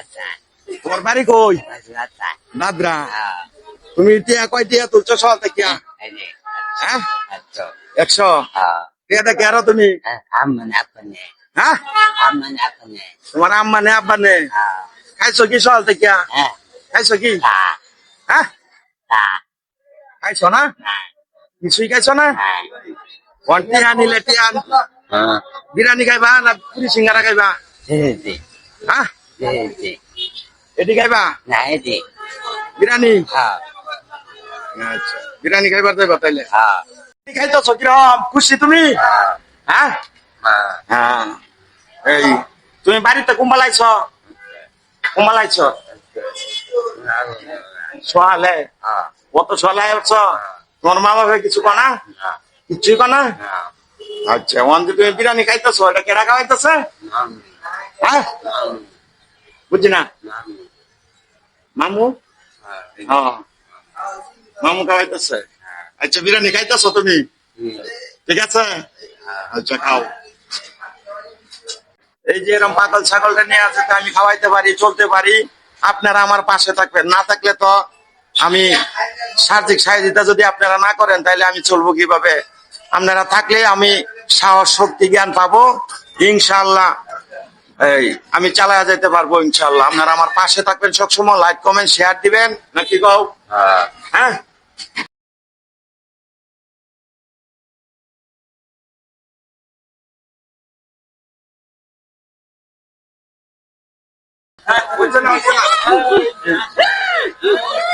আচ্ছা। তোমার বাড়ি কই? আচ্ছা। নাদরা। হ্যাঁ। তুমি টিয়া কয় টিয়া তুলছো সকাল থেকে? এই যে হ্যাঁ? আচ্ছা। একশো? হ্যাঁ। টিয়া দেখে আরও তুমি? হ্যাঁ আমন আপনে তোমার আম্মা নে আব্বা নে খাইছো কি সকাল থেকে? খাইছো কি? হ্যাঁ। খাইছো না? কিছুই খাইছো না? হ্যাঁ। কোন টিয়া নিলে টিয়া? হ্যাঁ। বিরিয়ানি খাইবা না পুরি সিঙ্গারা খাইবা? হ্যাঁ? জি এটি খাইবা না যে বিরিয়ানি হ্যাঁ আচ্ছা বিরিয়ানি খাইবার যাইবা তাইলে হ্যাঁ খাইতেছো কিরম খুশি তুমি হ্যাঁ হ্যাঁ এই তুমি বাড়িতে কুম্বালাইছ কুম্বালাইছ সোহালে হ্যাঁ কত সোহালাই উঠছ তোমার মা বাবা কিছু কনা কিছুই কনা আচ্ছা ওয়ান তুমি বিরিয়ানি খাইতেছো এটা কেডা খাওয়াইতেছে হ্যাঁ বুঝছি না মামু? হ্যাঁ মামু খাওয়াইতেছে আচ্ছা বিরিয়ানি খাইতেছো তুমি? ঠিক আছে? আচ্ছা খাও। এই যে এরকম পাগল ছাগলটা নিয়ে আছে তো আমি খাওয়াইতে পারি চলতে পারি। আপনারা আমার পাশে থাকবেন। না থাকলে তো আমি সার্বিক সহায়তা যদি আপনারা না করেন তাহলে আমি চলবো কীভাবে? আপনারা থাকলে আমি সাহস শক্তি জ্ঞান পাবো। ইনশাল্লাহ এই আমি চালায়া যেতে পারব ইনশাল্লাহ আপনারা আমার পাশে থাকবেন সবসময়। লাইক কমেন্ট শেয়ার দিবেন। নাকি কও? হ্যাঁ। হ্যাঁ?